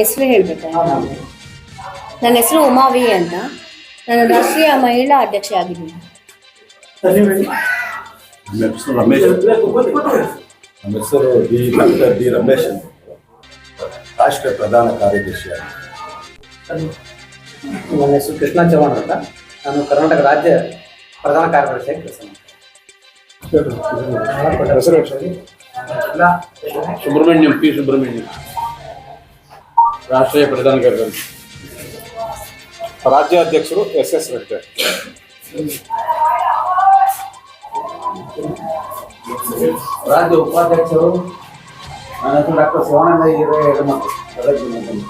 ಹೆಸರು ಹೇಳ್ಬೇಕಾ ನನ್ನ ಹೆಸರು ಉಮಾವಿ ಅಂತ. ನಾನು ರಾಷ್ಟ್ರೀಯ ಮಹಿಳಾ ಅಧ್ಯಕ್ಷೆ ಆಗಿದ್ದೀನಿ. ನಮ್ಮ ಹೆಸರು ರಮೇಶ್ ನಮ್ಮ ಹೆಸರು ಡಿ ಡಾಕ್ಟರ್ ಡಿ ರಮೇಶ್ ಅಂತ. ರಾಷ್ಟ್ರೀಯ ಪ್ರಧಾನ ಕಾರ್ಯದರ್ಶಿ ನನ್ನ ಹೆಸರು ಕೃಷ್ಣ ಚವ್ಹಾಣ್ ಅಂತ. ನಾನು ಕರ್ನಾಟಕ ರಾಜ್ಯ ಪ್ರಧಾನ ಕಾರ್ಯದರ್ಶಿಯಾಗಿ ಕೆಲಸ ಮಾಡ್ತೀನಿ. ಸುಬ್ರಹ್ಮಣ್ಯಂ ಪಿ. ಸುಬ್ರಹ್ಮಣ್ಯಂ. ರಾಷ್ಟ್ರೀಯ ಪ್ರಧಾನ ಕಾರ್ಯದರ್ಶಿ ರಾಜ್ಯಾಧ್ಯಕ್ಷರು ಎಸ್ ಎಸ್ ರೆಡ್ಡಿ ರಾಜ್ಯ ಉಪಾಧ್ಯಕ್ಷರು ನನ್ನ ಹೆಸರು ಡಾಕ್ಟರ್ ಶಿವಾನಂದ ಹಿರೇ ಯಡಮಠ ಗದಗ ಜಿಲ್ಲೆಯಲ್ಲಿ.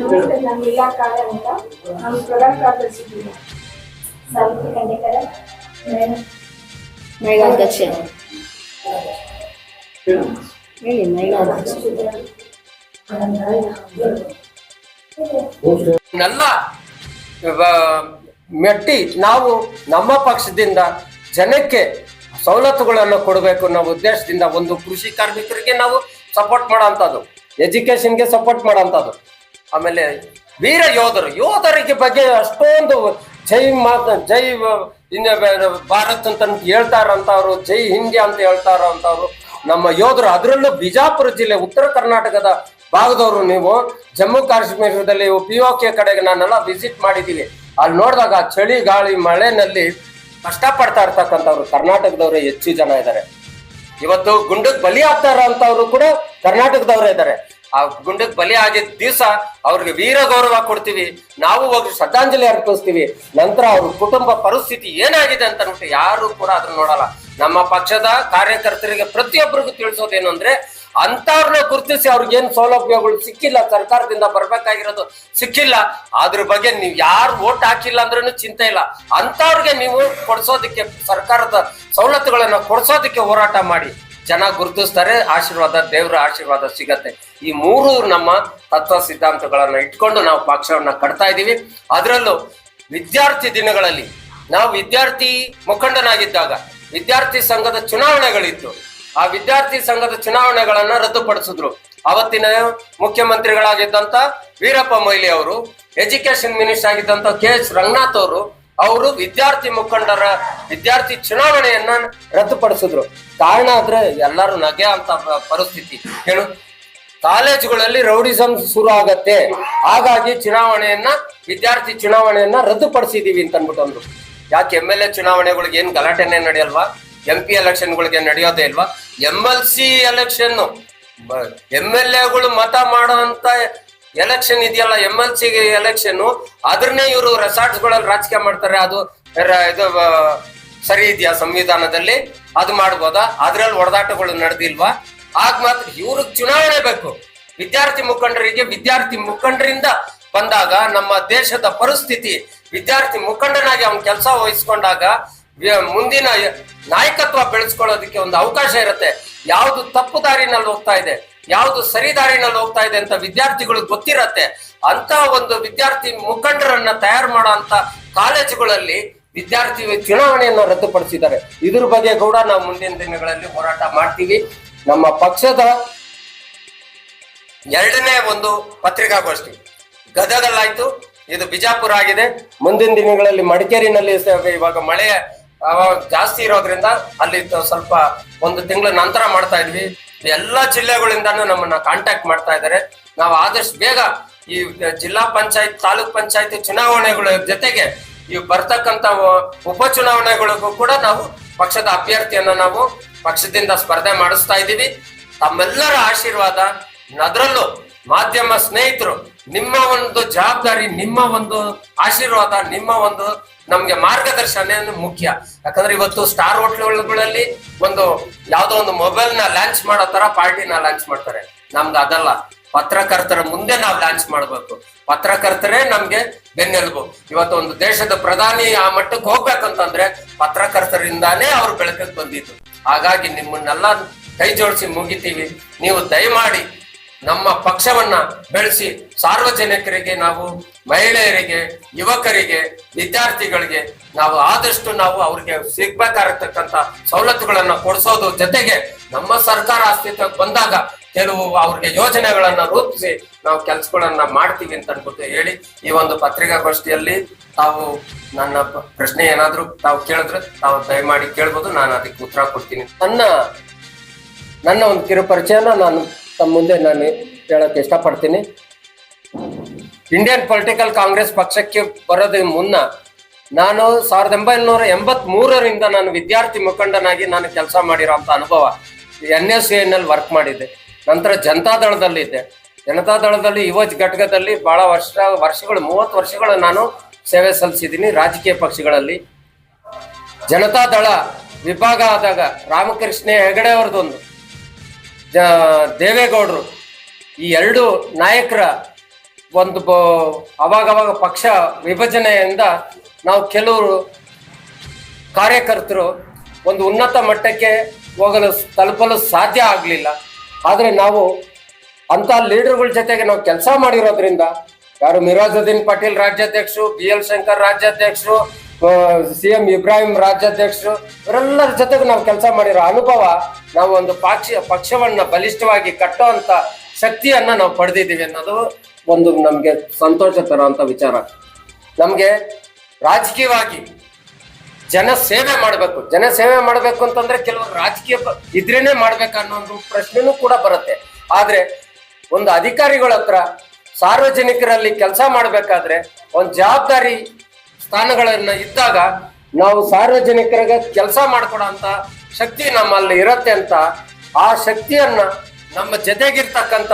ನಮಸ್ತೆ ನಾನು ಲೀಲಾ ಕಾಳೆ ಅಂತ ನಾನು ಪ್ರಧಾನ ಕಾರ್ಯದರ್ಶಿ ಇದ್ದೀನಿ. ಸಾವಿತ್ರಿ ಖಂಡೇಕರ ಮಹಿಳಾ ಅಧ್ಯಕ್ಷೆ. ಹೇಳಿ ಮಹಿಳಾ ಅಧ್ಯಕ್ಷ. ಮೆಟ್ಟಿ ನಾವು ನಮ್ಮ ಪಕ್ಷದಿಂದ ಜನಕ್ಕೆ ಸವಲತ್ತುಗಳನ್ನು ಕೊಡಬೇಕು ಅನ್ನೋ ಉದ್ದೇಶದಿಂದ ಒಂದು ಕೃಷಿ ಕಾರ್ಮಿಕರಿಗೆ ನಾವು ಸಪೋರ್ಟ್ ಮಾಡೋಂಥದ್ದು ಎಜುಕೇಶನ್ಗೆ ಸಪೋರ್ಟ್ ಮಾಡೋಂಥದ್ದು ಆಮೇಲೆ ವೀರ ಯೋಧರು ಯೋಧರಿಗೆ ಬಗ್ಗೆ ಅಷ್ಟೊಂದು ಜೈ ಮಾತ, ಜೈ ಭಾರತ್ ಅಂತ ಹೇಳ್ತಾರಂತವ್ರು, ಜೈ ಹಿಂದಿ ಅಂತ ಹೇಳ್ತಾರಂತವ್ರು. ನಮ್ಮ ಯೋಧರು ಅದರಲ್ಲೂ ಬಿಜಾಪುರ ಜಿಲ್ಲೆ, ಉತ್ತರ ಕರ್ನಾಟಕದ ಭಾಗದವರು ನೀವು. ಜಮ್ಮು ಕಾಶ್ಮೀರದಲ್ಲಿ ಪಿ ಓ ಕೆ ಕಡೆಗೆ ನಾನೆಲ್ಲ ವಿಸಿಟ್ ಮಾಡಿದ್ದೀವಿ ಅಲ್ಲಿ ನೋಡಿದಾಗ ಚಳಿ, ಗಾಳಿ, ಮಳೆನಲ್ಲಿ ಕಷ್ಟಪಡ್ತಾ ಇರ್ತಕ್ಕಂಥವ್ರು. ಕರ್ನಾಟಕದವರೇ ಹೆಚ್ಚು ಜನ ಇದ್ದಾರೆ ಇವತ್ತು ಗುಂಡಕ್ಕೆ ಬಲಿ ಆಗ್ತಾ ಇರೋಂಥವ್ರು ಕೂಡ ಕರ್ನಾಟಕದವರೇ ಇದ್ದಾರೆ ಆ ಗುಂಡಕ್ ಬಲಿ ಆಗಿದ್ದ ದಿವಸ ಅವ್ರಿಗೆ ವೀರ ಗೌರವ ಕೊಡ್ತೀವಿ. ನಾವು ಹೋಗಿ ಶ್ರದ್ಧಾಂಜಲಿ ಅರ್ಪಿಸ್ತೀವಿ. ನಂತರ ಅವ್ರ ಕುಟುಂಬ ಪರಿಸ್ಥಿತಿ ಏನಾಗಿದೆ ಅಂತ ಅನ್ಬಿಟ್ಟು ಯಾರು ಕೂಡ ಅದನ್ನ ನೋಡಲ್ಲ. ನಮ್ಮ ಪಕ್ಷದ ಕಾರ್ಯಕರ್ತರಿಗೆ ಪ್ರತಿಯೊಬ್ಬರಿಗೂ ತಿಳಿಸೋದೇನು ಅಂದ್ರೆ ಅಂತವ್ರನ್ನ ಗುರುತಿಸಿ ಅವ್ರಿಗೇನ್ ಸೌಲಭ್ಯಗಳು ಸಿಕ್ಕಿಲ್ಲ, ಸರ್ಕಾರದಿಂದ ಬರ್ಬೇಕಾಗಿರೋದು ಸಿಕ್ಕಿಲ್ಲ. ಅದ್ರ ಬಗ್ಗೆ ನೀವು ಯಾರು ಓಟ್ ಹಾಕಿಲ್ಲ ಅಂದ್ರೂ ಚಿಂತೆ ಇಲ್ಲ. ಅಂತವ್ರಿಗೆ ನೀವು ಕೊಡ್ಸೋದಕ್ಕೆ ಸರ್ಕಾರದ ಸವಲತ್ತುಗಳನ್ನ ಕೊಡ್ಸೋದಕ್ಕೆ ಹೋರಾಟ ಮಾಡಿ. ಜನ ಗುರುತಿಸ್ತಾರೆ, ಆಶೀರ್ವಾದ, ದೇವರ ಆಶೀರ್ವಾದ ಸಿಗತ್ತೆ. ಈ ಮೂರು ನಮ್ಮ ತತ್ವ ಸಿದ್ಧಾಂತಗಳನ್ನ ಇಟ್ಕೊಂಡು ನಾವು ಪಕ್ಷವನ್ನ ಕಟ್ತಾ ಇದ್ದೀವಿ. ಅದರಲ್ಲೂ ವಿದ್ಯಾರ್ಥಿ ದಿನಗಳಲ್ಲಿ ನಾವು ವಿದ್ಯಾರ್ಥಿ ಮುಖಂಡನಾಗಿದ್ದಾಗ ವಿದ್ಯಾರ್ಥಿ ಸಂಘದ ಚುನಾವಣೆಗಳಿತ್ತು. ಆ ವಿದ್ಯಾರ್ಥಿ ಸಂಘದ ಚುನಾವಣೆಗಳನ್ನ ರದ್ದುಪಡಿಸಿದ್ರು. ಅವತ್ತಿನ ಮುಖ್ಯಮಂತ್ರಿಗಳಾಗಿದ್ದಂತ ವೀರಪ್ಪ ಮೊಯ್ಲಿ ಅವರು ಎಜುಕೇಶನ್ ಮಿನಿಸ್ಟರ್ ಆಗಿದ್ದಂತ ಕೆ ಎಸ್ ರಂಗನಾಥ್ ಅವರು ಅವರು ವಿದ್ಯಾರ್ಥಿ ಮುಖಂಡರ ವಿದ್ಯಾರ್ಥಿ ಚುನಾವಣೆಯನ್ನ ರದ್ದುಪಡಿಸಿದ್ರು. ಕಾರಣ ಆದ್ರೆ ಎಲ್ಲರೂ ನಗೆ ಅಂತ ಪರಿಸ್ಥಿತಿ. ಹೇಳು. ಕಾಲೇಜುಗಳಲ್ಲಿ ರೌಡಿಸಂ ಶುರು ಆಗತ್ತೆ ಹಾಗಾಗಿ ಚುನಾವಣೆಯನ್ನ, ವಿದ್ಯಾರ್ಥಿ ಚುನಾವಣೆಯನ್ನ ರದ್ದುಪಡಿಸಿದೀವಿ ಅಂತ ಅಂದ್ಬಿಟ್ಟು ಅಂದ್ರು ಯಾಕೆ ಎಂ ಎಲ್ ಎ ಚುನಾವಣೆಗಳಿಗೆ ಏನ್ ಗಲಾಟೆನೆ ನಡೆಯಲ್ವಾ? ಎಂ ಪಿ ಎಲೆಕ್ಷನ್ಗಳಿಗೆ ನಡೆಯೋದೇ ಇಲ್ವಾ? M L C election M L ಎಗಳು ಮತ ಮಾಡುವಂತ ಎಲೆಕ್ಷನ್ ಇದೆಯಲ್ಲ ಎಂ ಎಲ್ ಸಿ ಎಲೆಕ್ಷನ್ ಅದ್ರನ್ನೇ ಇವರು ರೆಸಾರ್ಟ್ಸ್ಗಳಲ್ಲಿ ರಾಜಕೀಯ ಮಾಡ್ತಾರೆ. ಅದು ಇದು ಸರಿ ಇದೆಯಾ ಸಂವಿಧಾನದಲ್ಲಿ? ಅದು ಮಾಡ್ಬೋದಾ? ಅದ್ರಲ್ಲಿ ಹೊಡೆದಾಟಗಳು ನಡೆದಿಲ್ವಾ? ಆಗ ಮಾತ್ರ ಇವ್ರಿಗೆ ಚುನಾವಣೆ ಬೇಕು. ವಿದ್ಯಾರ್ಥಿ ಮುಖಂಡರಿಗೆ ವಿದ್ಯಾರ್ಥಿ ಮುಖಂಡರಿಂದ ಬಂದಾಗ ನಮ್ಮ ದೇಶದ ಪರಿಸ್ಥಿತಿ, ವಿದ್ಯಾರ್ಥಿ ಮುಖಂಡನಾಗಿ ಅವನ ಕೆಲಸ ವಹಿಸ್ಕೊಂಡಾಗ ಮುಂದಿನ ನಾಯಕತ್ವ ಬೆಳೆಸ್ಕೊಳ್ಳೋದಕ್ಕೆ ಒಂದು ಅವಕಾಶ ಇರುತ್ತೆ. ಯಾವುದು ತಪ್ಪು ದಾರಿನಲ್ಲಿ ಹೋಗ್ತಾ ಇದೆ, ಯಾವುದು ಸರಿ ದಾರಿನಲ್ಲಿ ಹೋಗ್ತಾ ಇದೆ ಅಂತ ವಿದ್ಯಾರ್ಥಿಗಳು ಗೊತ್ತಿರತ್ತೆ. ಅಂತ ಒಂದು ವಿದ್ಯಾರ್ಥಿ ಮುಖಂಡರನ್ನ ತಯಾರು ಮಾಡೋ ಅಂತ ಕಾಲೇಜುಗಳಲ್ಲಿ ವಿದ್ಯಾರ್ಥಿ ಚುನಾವಣೆಯನ್ನು ರದ್ದುಪಡಿಸಿದ್ದಾರೆ. ಇದ್ರ ಬಗ್ಗೆ ಕೂಡ ನಾವು ಮುಂದಿನ ದಿನಗಳಲ್ಲಿ ಹೋರಾಟ ಮಾಡ್ತೀವಿ. ನಮ್ಮ ಪಕ್ಷದ ಎರಡನೇ ಒಂದು ಪತ್ರಿಕಾಗೋಷ್ಠಿ. ಗದಗಲ್ಲಾಯ್ತು ಇದು ಬಿಜಾಪುರ ಆಗಿದೆ. ಮುಂದಿನ ದಿನಗಳಲ್ಲಿ ಮಡಿಕೇರಿನಲ್ಲಿ ಇವಾಗ ಮಳೆ ಜಾಸ್ತಿ ಇರೋದ್ರಿಂದ ಅಲ್ಲಿ ಸ್ವಲ್ಪ ಒಂದು ತಿಂಗಳ ನಂತರ ಮಾಡ್ತಾ ಇದ್ವಿ. ಎಲ್ಲ ಜಿಲ್ಲೆಗಳಿಂದ ನಮ್ಮನ್ನ ಕಾಂಟ್ಯಾಕ್ಟ್ ಮಾಡ್ತಾ ಇದ್ದಾರೆ. ನಾವು ಆದಷ್ಟು ಬೇಗ ಈ ಜಿಲ್ಲಾ ಪಂಚಾಯತ್, ತಾಲೂಕ್ ಪಂಚಾಯತ್ ಚುನಾವಣೆಗಳ ಜೊತೆಗೆ ಈ ಬರ್ತಕ್ಕಂತ ಉಪ ಚುನಾವಣೆಗಳಿಗೂ ಕೂಡ ನಾವು ಪಕ್ಷದ ಅಭ್ಯರ್ಥಿಯನ್ನ ನಾವು ಪಕ್ಷದಿಂದ ಸ್ಪರ್ಧೆ ಮಾಡಿಸ್ತಾ ಇದ್ದೀವಿ. ತಮ್ಮೆಲ್ಲರ ಆಶೀರ್ವಾದ ಅದರಲ್ಲೂ ಮಾಧ್ಯಮ ಸ್ನೇಹಿತರು, ನಿಮ್ಮ ಒಂದು ಜವಾಬ್ದಾರಿ, ನಿಮ್ಮ ಒಂದು ಆಶೀರ್ವಾದ, ನಿಮ್ಮ ಒಂದು ನಮ್ಗೆ ಮಾರ್ಗದರ್ಶನ ಮುಖ್ಯ. ಯಾಕಂದ್ರೆ ಇವತ್ತು ಸ್ಟಾರ್ ಹೋಟ್ಲುಗಳಲ್ಲಿ ಒಂದು ಯಾವ್ದೋ ಒಂದು ಮೊಬೈಲ್ನ ಲಾಂಚ್ ಮಾಡೋ ತರ ಪಾರ್ಟಿನ ಲಾಂಚ್ ಮಾಡ್ತಾರೆ. ನಮ್ದು ಅದಲ್ಲ. ಪತ್ರಕರ್ತರ ಮುಂದೆ ನಾವು ಲಾಂಚ್ ಮಾಡಬೇಕು. ಪತ್ರಕರ್ತರೇ ನಮ್ಗೆ ಬೆನ್ನೆಲುಬು. ಇವತ್ತು ಒಂದು ದೇಶದ ಪ್ರಧಾನಿ ಆ ಮಟ್ಟಕ್ಕೆ ಹೋಗ್ಬೇಕಂತಂದ್ರೆ ಪತ್ರಕರ್ತರಿಂದಾನೇ ಅವ್ರು ಬೆಳಕಕ್ಕೆ ಬಂದಿದ್ದು. ಹಾಗಾಗಿ ನಿಮ್ಮನ್ನೆಲ್ಲ ಕೈ ಜೋಡಿಸಿ ಮುಗಿತೀವಿ. ನೀವು ದಯಮಾಡಿ ನಮ್ಮ ಪಕ್ಷವನ್ನ ಬೆಳೆಸಿ ಸಾರ್ವಜನಿಕರಿಗೆ ನಾವು, ಮಹಿಳೆಯರಿಗೆ, ಯುವಕರಿಗೆ, ವಿದ್ಯಾರ್ಥಿಗಳಿಗೆ ನಾವು ಆದಷ್ಟು ನಾವು ಅವ್ರಿಗೆ ಸಿಗ್ಬೇಕಾಗಿರ್ತಕ್ಕಂಥ ಸವಲತ್ತುಗಳನ್ನ ಕೊಡಿಸೋದು ಜೊತೆಗೆ ನಮ್ಮ ಸರ್ಕಾರ ಅಸ್ತಿತ್ವಕ್ಕೆ ಬಂದಾಗ ಕೆಲವು ಅವ್ರಿಗೆ ಯೋಜನೆಗಳನ್ನ ರೂಪಿಸಿ ನಾವು ಕೆಲಸಗಳನ್ನ ಮಾಡ್ತೀವಿ ಅಂತ ಅನ್ಬಿಟ್ಟು ಹೇಳಿ ಈ ಒಂದು ಪತ್ರಿಕಾಗೋಷ್ಠಿಯಲ್ಲಿ ತಾವು ನನ್ನ ಪ್ರಶ್ನೆ ಏನಾದ್ರೂ ತಾವು ಕೇಳಿದ್ರೆ ತಾವು ದಯಮಾಡಿ ಕೇಳ್ಬೋದು, ನಾನು ಅದಕ್ಕೆ ಉತ್ತರ ಕೊಡ್ತೀನಿ. ನನ್ನ ನನ್ನ ಒಂದು ಕಿರು ಪರಿಚಯನ ನಾನು ತಮ್ಮ ಮುಂದೆ ನಾನು ಹೇಳಕ್ಕೆ ಇಷ್ಟಪಡ್ತೀನಿ. ಇಂಡಿಯನ್ ಪೊಲಿಟಿಕಲ್ ಕಾಂಗ್ರೆಸ್ ಪಕ್ಷಕ್ಕೆ ಬರೋದ ಮುನ್ನ ನಾನು ಸಾವಿರದ ಒಂಬೈನೂರ ಎಂಬತ್ ಮೂರರಿಂದ ನಾನು ವಿದ್ಯಾರ್ಥಿ ಮುಖಂಡನಾಗಿ ನಾನು ಕೆಲಸ ಮಾಡಿರೋಂಥ ಅನುಭವ ಎನ್ ಎಸ್ ಎನ್ನಲ್ಲಿ ವರ್ಕ್ ಮಾಡಿದ್ದೆ. ನಂತರ ಜನತಾದಳದಲ್ಲಿ ಇದ್ದೆ. ಜನತಾದಳದಲ್ಲಿ ಯುವ ಘಟಕದಲ್ಲಿ ಬಹಳ ವರ್ಷ, ವರ್ಷಗಳು, ಮೂವತ್ತು ವರ್ಷಗಳು ನಾನು ಸೇವೆ ಸಲ್ಲಿಸಿದ್ದೀನಿ ರಾಜಕೀಯ ಪಕ್ಷಗಳಲ್ಲಿ. ಜನತಾದಳ ವಿಭಾಗ ಆದಾಗ ರಾಮಕೃಷ್ಣ ಹೆಗಡೆ ಅವ್ರದ್ದೊಂದು ದೇವೇಗೌಡರು, ಈ ಎರಡು ನಾಯಕರ ಒಂದು ಅವಾಗವಾಗ ಪಕ್ಷ ವಿಭಜನೆಯಿಂದ ನಾವು ಕೆಲವರು ಕಾರ್ಯಕರ್ತರು ಒಂದು ಉನ್ನತ ಮಟ್ಟಕ್ಕೆ ಹೋಗಲು ತಲುಪಲು ಸಾಧ್ಯ ಆಗಲಿಲ್ಲ. ಆದರೆ ನಾವು ಅಂಥ ಲೀಡರ್ಗಳ ಜೊತೆಗೆ ನಾವು ಕೆಲಸ ಮಾಡಿರೋದ್ರಿಂದ, ಯಾರು ಮಿರಾಜುದ್ದೀನ್ ಪಟೇಲ್ ರಾಜ್ಯಾಧ್ಯಕ್ಷರು ಬಿ ಎಲ್ ಶಂಕರ್ ರಾಜ್ಯಾಧ್ಯಕ್ಷರು ಸಿ ಎಂ ಇಬ್ರಾಹಿಂ ರಾಜ್ಯಾಧ್ಯಕ್ಷರು, ಇವರೆಲ್ಲರ ಜೊತೆಗೆ ನಾವು ಕೆಲಸ ಮಾಡಿರೋ ಅನುಭವ ನಾವು ಒಂದು ಪಕ್ಷ, ಪಕ್ಷವನ್ನ ಬಲಿಷ್ಠವಾಗಿ ಕಟ್ಟುವಂಥ ಶಕ್ತಿಯನ್ನು ನಾವು ಪಡೆದಿದ್ದೀವಿ ಅನ್ನೋದು ಒಂದು ನಮಗೆ ಸಂತೋಷ ತರುವಂಥ ವಿಚಾರ. ನಮಗೆ ರಾಜಕೀಯವಾಗಿ ಜನ ಸೇವೆ ಮಾಡಬೇಕು. ಜನ ಸೇವೆ ಮಾಡಬೇಕು ಅಂತಂದ್ರೆ ಕೆಲವರು ರಾಜಕೀಯ ಇದ್ರೇನೆ ಒಂದು ಪ್ರಶ್ನೆನೂ ಕೂಡ ಬರುತ್ತೆ. ಆದ್ರೆ ಒಂದು ಅಧಿಕಾರಿಗಳ ಹತ್ರ ಸಾರ್ವಜನಿಕರಲ್ಲಿ ಕೆಲಸ ಮಾಡಬೇಕಾದ್ರೆ ಒಂದು ಜವಾಬ್ದಾರಿ ಸ್ಥಾನಗಳನ್ನ ಇದ್ದಾಗ ನಾವು ಸಾರ್ವಜನಿಕರಿಗೆ ಕೆಲಸ ಮಾಡ್ಕೊಡೋಂತ ಶಕ್ತಿ ನಮ್ಮಲ್ಲಿ ಇರತ್ತೆ ಅಂತ ಆ ಶಕ್ತಿಯನ್ನ ನಮ್ಮ ಜೊತೆಗಿರ್ತಕ್ಕಂಥ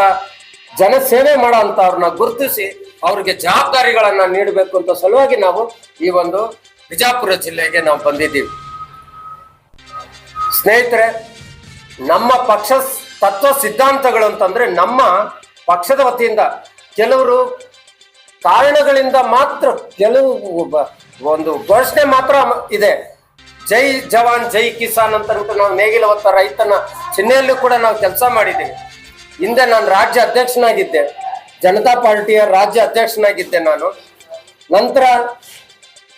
ಜನ ಸೇವೆ ಮಾಡೋ ಅವ್ರನ್ನ ಗುರುತಿಸಿ ಅವ್ರಿಗೆ ಜವಾಬ್ದಾರಿಗಳನ್ನ ನೀಡಬೇಕು ಅಂತ ಸಲುವಾಗಿ ನಾವು ಈ ಒಂದು ಬಿಜಾಪುರ ಜಿಲ್ಲೆಗೆ ನಾವು ಬಂದಿದ್ದೀವಿ. ಸ್ನೇಹಿತರೆ, ನಮ್ಮ ಪಕ್ಷ ತತ್ವ ಸಿದ್ಧಾಂತಗಳು ಅಂತಂದ್ರೆ ನಮ್ಮ ಪಕ್ಷದ ವತಿಯಿಂದ ಕೆಲವರು ಕಾರಣಗಳಿಂದ ಮಾತ್ರ ಕೆಲವು ಒಂದು ಘೋಷಣೆ ಮಾತ್ರ ಇದೆ. ಜೈ ಜವಾನ್, ಜೈ ಕಿಸಾನ್ ಅಂತ ನಾವು ನೇಗಿಲ ಹೊತ್ತ ರೈತನ ಚಿಹ್ನೆಯಲ್ಲೂ ಕೂಡ ನಾವು ಕೆಲಸ ಮಾಡಿದ್ದೀವಿ. ಹಿಂದೆ ನಾನು ರಾಜ್ಯ ಅಧ್ಯಕ್ಷನಾಗಿದ್ದೆ. ಜನತಾ ಪಾರ್ಟಿಯ ರಾಜ್ಯ ಅಧ್ಯಕ್ಷನಾಗಿದ್ದೆ ನಾನು. ನಂತರ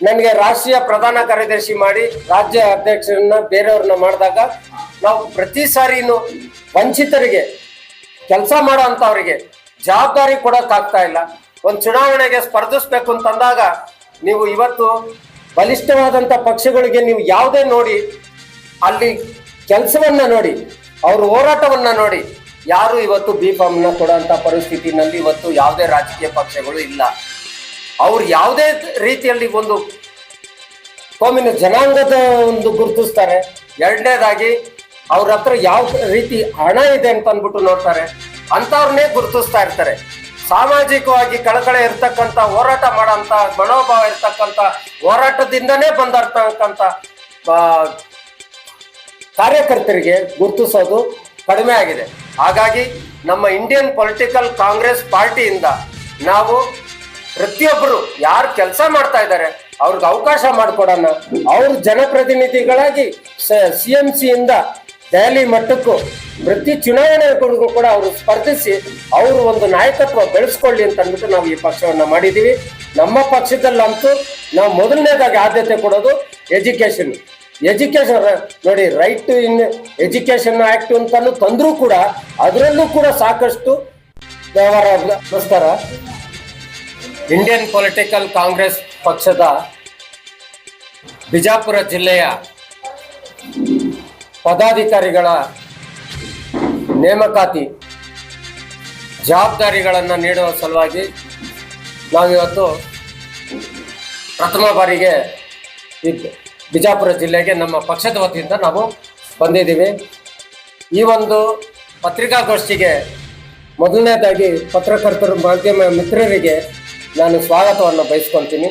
ನನಗೆ ರಾಷ್ಟ್ರೀಯ ಪ್ರಧಾನ ಕಾರ್ಯದರ್ಶಿ ಮಾಡಿ ರಾಜ್ಯ ಅಧ್ಯಕ್ಷರನ್ನ ಬೇರೆಯವ್ರನ್ನ ಮಾಡಿದಾಗ ನಾವು ಪ್ರತಿ ಸಾರಿನೂ ವಂಚಿತರಿಗೆ ಕೆಲಸ ಮಾಡೋ ಅಂಥವ್ರಿಗೆ ಜವಾಬ್ದಾರಿ ಕೊಡೋಕ್ಕಾಗ್ತಾ ಇಲ್ಲ. ಒಂದು ಚುನಾವಣೆಗೆ ಸ್ಪರ್ಧಿಸ್ಬೇಕು ಅಂತಂದಾಗ ನೀವು ಇವತ್ತು ಬಲಿಷ್ಠವಾದಂಥ ಪಕ್ಷಗಳಿಗೆ ನೀವು ಯಾವುದೇ ನೋಡಿ, ಅಲ್ಲಿ ಕೆಲಸವನ್ನ ನೋಡಿ, ಅವ್ರ ಹೋರಾಟವನ್ನ ನೋಡಿ, ಯಾರು ಇವತ್ತು ಬಿ ನ ಕೊಡೋಂಥ ಪರಿಸ್ಥಿತಿನಲ್ಲಿ ಇವತ್ತು ಯಾವುದೇ ರಾಜಕೀಯ ಪಕ್ಷಗಳು ಇಲ್ಲ. ಅವ್ರು ಯಾವುದೇ ರೀತಿಯಲ್ಲಿ ಒಂದು ಕೋಮಿನ ಜನಾಂಗದ ಒಂದು ಗುರುತಿಸ್ತಾರೆ. ಎರಡನೇದಾಗಿ ಅವ್ರ ಹತ್ರ ಯಾವ ರೀತಿ ಹಣ ಇದೆ ಅಂತ ಅಂದ್ಬಿಟ್ಟು ನೋಡ್ತಾರೆ. ಅಂಥವ್ರನ್ನೇ ಗುರುತಿಸ್ತಾ ಇರ್ತಾರೆ. ಸಾಮಾಜಿಕವಾಗಿ ಕಳಕಳೆ ಇರ್ತಕ್ಕಂಥ, ಹೋರಾಟ ಮಾಡೋಂಥ ಮನೋಭಾವ ಇರ್ತಕ್ಕಂಥ, ಹೋರಾಟದಿಂದನೇ ಬಂದಿರ್ತಕ್ಕಂಥ ಕಾರ್ಯಕರ್ತರಿಗೆ ಗುರುತಿಸೋದು ಕಡಿಮೆ ಆಗಿದೆ. ಹಾಗಾಗಿ ನಮ್ಮ ಇಂಡಿಯನ್ ಪೊಲಿಟಿಕಲ್ ಕಾಂಗ್ರೆಸ್ ಪಾರ್ಟಿಯಿಂದ ನಾವು ಪ್ರತಿಯೊಬ್ಬರು ಯಾರು ಕೆಲಸ ಮಾಡ್ತಾ ಇದ್ದಾರೆ ಅವ್ರಿಗೆ ಅವಕಾಶ ಮಾಡಿಕೊಡೋಣ. ಅವ್ರ ಜನಪ್ರತಿನಿಧಿಗಳಾಗಿ ಸಿ ಎಂ ಸಿಯಿಂದ ದೆಹಲಿ ಮಟ್ಟಕ್ಕೂ ಪ್ರತಿ ಚುನಾವಣೆಗಳಿಗೂ ಕೂಡ ಅವರು ಸ್ಪರ್ಧಿಸಿ ಅವರು ಒಂದು ನಾಯಕತ್ವ ಬೆಳೆಸ್ಕೊಳ್ಳಿ ಅಂತ ಅಂದ್ಬಿಟ್ಟು ನಾವು ಈ ಪಕ್ಷವನ್ನು ಮಾಡಿದ್ದೀವಿ ನಮ್ಮ ಪಕ್ಷದಲ್ಲಂತೂ ನಾವು ಮೊದಲನೇದಾಗಿ ಆದ್ಯತೆ ಕೊಡೋದು ಎಜುಕೇಷನ್. ಎಜುಕೇಷನ್ ನೋಡಿ right to in education act ಅಂತಲೂ ತಂದರೂ ಕೂಡ ಅದರಲ್ಲೂ ಕೂಡ ಸಾಕಷ್ಟು ವ್ಯವಹಾರ ನಮಸ್ಕಾರ ಇಂಡಿಯನ್ ಪೊಲಿಟಿಕಲ್ ಕಾಂಗ್ರೆಸ್ ಪಕ್ಷದ ಬಿಜಾಪುರ ಜಿಲ್ಲೆಯ ಪದಾಧಿಕಾರಿಗಳ ನೇಮಕಾತಿ ಜವಾಬ್ದಾರಿಗಳನ್ನು ನೀಡುವ ಸಲುವಾಗಿ ನಾವಿವತ್ತು ಪ್ರಥಮ ಬಾರಿಗೆ ಬಿಜಾಪುರ ಜಿಲ್ಲೆಗೆ ನಮ್ಮ ಪಕ್ಷದ ವತಿಯಿಂದ ನಾವು ಬಂದಿದ್ದೀವಿ. ಈ ಒಂದು ಪತ್ರಿಕಾಗೋಷ್ಠಿಗೆ ಮೊದಲನೇದಾಗಿ ಪತ್ರಕರ್ತರು ಮಾಧ್ಯಮ ಮಿತ್ರರಿಗೆ ನಾನು ಸ್ವಾಗತವನ್ನು ಬಯಸ್ಕೊತೀನಿ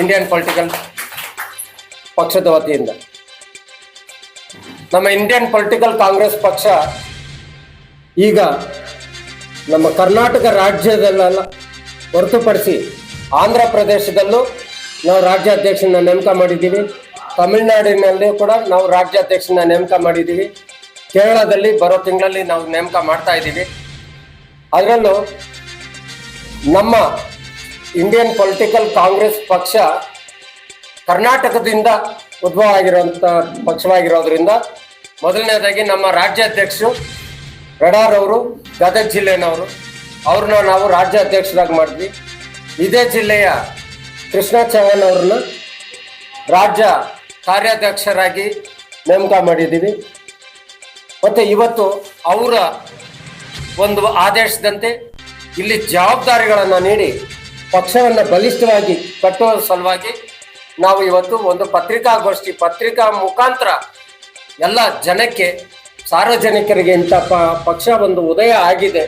ಇಂಡಿಯನ್ ಪೊಲಿಟಿಕಲ್ ಪಕ್ಷದ ವತಿಯಿಂದ. ನಮ್ಮ ಇಂಡಿಯನ್ ಪೊಲಿಟಿಕಲ್ ಕಾಂಗ್ರೆಸ್ ಪಕ್ಷ ಈಗ ನಮ್ಮ ಕರ್ನಾಟಕ ರಾಜ್ಯದಲ್ಲೆಲ್ಲ ಹೊರತುಪಡಿಸಿ ಆಂಧ್ರ ಪ್ರದೇಶದಲ್ಲೂ ನಾವು ರಾಜ್ಯಾಧ್ಯಕ್ಷನ ನೇಮಕ ಮಾಡಿದ್ದೀವಿ. ತಮಿಳುನಾಡಿನಲ್ಲಿ ಕೂಡ ನಾವು ರಾಜ್ಯಾಧ್ಯಕ್ಷನ ನೇಮಕ ಮಾಡಿದ್ದೀವಿ. ಕೇರಳದಲ್ಲಿ ಬರೋ ತಿಂಗಳಲ್ಲಿ ನಾವು ನೇಮಕ ಮಾಡ್ತಾ ಇದ್ದೀವಿ. ಅದರಲ್ಲೂ ನಮ್ಮ ಇಂಡಿಯನ್ ಪೊಲಿಟಿಕಲ್ ಕಾಂಗ್ರೆಸ್ ಪಕ್ಷ ಕರ್ನಾಟಕದಿಂದ ಉದ್ಭವ ಆಗಿರುವಂಥ ಪಕ್ಷವಾಗಿರೋದ್ರಿಂದ ಮೊದಲನೇದಾಗಿ ನಮ್ಮ ರಾಜ್ಯಾಧ್ಯಕ್ಷರು ರಡಾರ್ ಅವರು, ಗದಗ ಜಿಲ್ಲೆನವರು, ಅವ್ರನ್ನ ನಾವು ರಾಜ್ಯಾಧ್ಯಕ್ಷರಾಗಿ ಮಾಡಿದ್ವಿ. ಇದೇ ಜಿಲ್ಲೆಯ ಕೃಷ್ಣ ಚವನ್ ಅವ್ರನ್ನ ರಾಜ್ಯ ಕಾರ್ಯಾಧ್ಯಕ್ಷರಾಗಿ ನೇಮಕ ಮಾಡಿದ್ದೀವಿ. ಮತ್ತು ಇವತ್ತು ಅವರ ಒಂದು ಆದೇಶದಂತೆ ಇಲ್ಲಿ ಜವಾಬ್ದಾರಿಗಳನ್ನು ನೀಡಿ ಪಕ್ಷವನ್ನು ಬಲಿಷ್ಠವಾಗಿ ಕಟ್ಟುವ ಸಲುವಾಗಿ ನಾವು ಇವತ್ತು ಒಂದು ಪತ್ರಿಕಾಗೋಷ್ಠಿ ಪತ್ರಿಕಾ ಮುಖಾಂತರ ಎಲ್ಲ ಜನಕ್ಕೆ ಸಾರ್ವಜನಿಕರಿಗೆ ಇಂಥ ಪ ಪಕ್ಷ ಒಂದು ಉದಯ ಆಗಿದೆ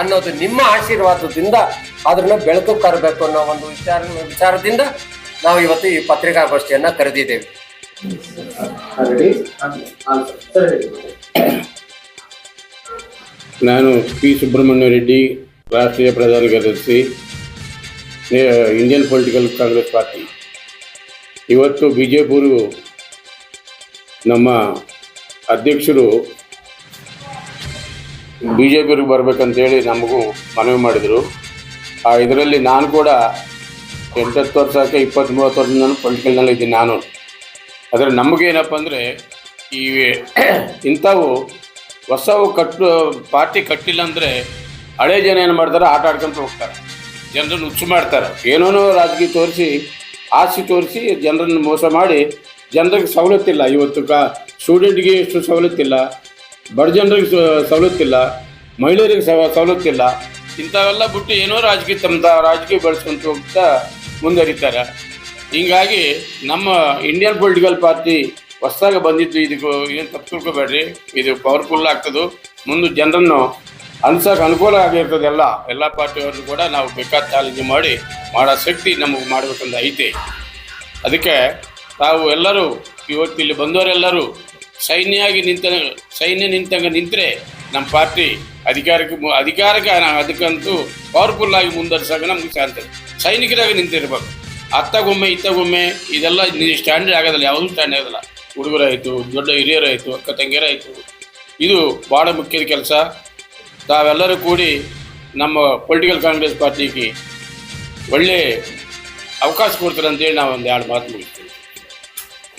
ಅನ್ನೋದು ನಿಮ್ಮ ಆಶೀರ್ವಾದದಿಂದ ಅದನ್ನು ಬೆಳಕು ತರಬೇಕು ಅನ್ನೋ ಒಂದು ವಿಚಾರ ವಿಚಾರದಿಂದ ನಾವು ಇವತ್ತು ಈ ಪತ್ರಿಕಾಗೋಷ್ಠಿಯನ್ನು ಕರೆದಿದ್ದೇವೆ. ನಾನು ಪಿ. ಸುಬ್ರಹ್ಮಣ್ಯ ರೆಡ್ಡಿ ರಾಷ್ಟ್ರೀಯ ಪ್ರಧಾನ ಕಾರ್ಯದರ್ಶಿ. ಇಂಡಿಯನ್ ಪೊಲಿಟಿಕಲ್ ಕಾಂಗ್ರೆಸ್ ಪಾರ್ಟಿ ಇವತ್ತು ಬಿಜೆಪುರು ನಮ್ಮ ಅಧ್ಯಕ್ಷರು ಬಿ ಜೆ ಪಿಗೆ ಬರ್ಬೇಕಂತೇಳಿ ನಮಗೂ ಮನವಿ ಮಾಡಿದರು. ಆ, ಇದರಲ್ಲಿ ನಾನು ಕೂಡ ಎಂಟತ್ತು ವರ್ಷಕ್ಕೆ ಇಪ್ಪತ್ತು ಮೂವತ್ತು ವರ್ಷ ನಾನು ಪೊಲಿಟಿಕಲ್ನಲ್ಲಿ ಇದ್ದೀನಿ ನಾನು. ಆದರೆ ನಮಗೇನಪ್ಪ ಅಂದರೆ ಈ ಇಂಥವು ಹೊಸವು ಕಟ್ಟು, ಪಾರ್ಟಿ ಕಟ್ಟಿಲ್ಲ ಅಂದರೆ ಹಳೆ ಜನ ಏನು ಮಾಡ್ತಾರೆ? ಆಟ ಆಡ್ಕೊಂತ ಹೋಗ್ತಾರೆ. ಜನರನ್ನು ಹುಚ್ಚು ಮಾಡ್ತಾರೆ. ಏನೋನೋ ರಾಜಕೀಯ ತೋರಿಸಿ ಆಸೆ ತೋರಿಸಿ ಜನರನ್ನು ಮೋಸ ಮಾಡಿ ಜನರಿಗೆ ಸವಲತ್ತಿಲ್ಲ ಇವತ್ತು ಕ, ಸ್ಟೂಡೆಂಟ್ಗೆ ಇಷ್ಟು ಸವಲತ್ತಿಲ್ಲ ಬಡ ಜನರಿಗೆ ಸವಲತ್ತಿಲ್ಲ ಮಹಿಳೆಯರಿಗೆ ಸವ ಸವಲತ್ತಿಲ್ಲ ಇಂಥವೆಲ್ಲ ಬಿಟ್ಟು ಏನೋ ರಾಜಕೀಯ ತಮ್ಮ ರಾಜಕೀಯ ಬೆಳೆಸ್ಕೊಂತ ಹೋಗ್ತಾ ಮುಂದರಿತಾರೆ ಹೀಗಾಗಿ ನಮ್ಮ ಇಂಡಿಯನ್ ಪೊಲಿಟಿಕಲ್ ಪಾರ್ಟಿ ಹೊಸದಾಗಿ ಬಂದಿದ್ದು, ಇದಕ್ಕೂ ಏನು ತಪ್ಪು ತಿಳ್ಕೊಬೇಡ್ರಿ. ಇದು ಪವರ್ಫುಲ್ ಆಗ್ತದೆ. ಮುಂದೆ ಜನರನ್ನು ಅನ್ಸಕ್ಕೆ ಅನುಕೂಲ ಆಗಿರ್ತದೆ ಎಲ್ಲ ಎಲ್ಲ ಪಾರ್ಟಿಯವರು ಕೂಡ ನಾವು ಬೇಕಾದ ಚಾಲೆಂಜ್ ಮಾಡಿ ಮಾಡೋ ಶಕ್ತಿ ನಮಗೆ ಮಾಡಬೇಕಂತ ಐತೆ. ಅದಕ್ಕೆ ತಾವು ಎಲ್ಲರೂ ಇವತ್ತು ಇಲ್ಲಿ ಬಂದವರೆಲ್ಲರೂ ಸೈನ್ಯಾಗಿ ನಿಂತ, ಸೈನ್ಯ ನಿಂತಂಗೆ ನಿಂತರೆ ನಮ್ಮ ಪಾರ್ಟಿ ಅಧಿಕಾರಕ್ಕೆ ಅಧಿಕಾರಕ್ಕೆ ನಾವು ಅದಕ್ಕಂತೂ ಪವರ್ಫುಲ್ ಆಗಿ ಮುಂದುವರ್ಸೋಕೆ ನಮ್ಗೆ ಸಾಧ್ಯ ಸೈನಿಕರಾಗಿ ನಿಂತಿರ್ಬೇಕು. ಅತ್ತಗೊಮ್ಮೆ, ಇತ್ತಗೊಮ್ಮೆ ಇದೆಲ್ಲ ಸ್ಟ್ಯಾಂಡರ್ಡ್ ಆಗೋದಿಲ್ಲ, ಯಾವುದೂ ಸ್ಟ್ಯಾಂಡ್ ಆಗೋದಿಲ್ಲ. ಹುಡುಗರಾಯಿತು, ದೊಡ್ಡ ಹಿರಿಯರಾಯಿತು, ಅಕ್ಕ ತಂಗಿಯರಾಯಿತು. ಇದು ಭಾಳ ಮುಖ್ಯದ ಕೆಲಸ. ತಾವೆಲ್ಲರೂ ಕೂಡಿ ನಮ್ಮ ಪೊಲಿಟಿಕಲ್ ಕಾಂಗ್ರೆಸ್ ಪಾರ್ಟಿಗೆ ಒಳ್ಳೆ ಅವಕಾಶ ಕೊಡ್ತಾರೆ ನಾವು ಒಂದು ಎರಡು ಮಾತು ಮುಗಿಸ್ತೀವಿ.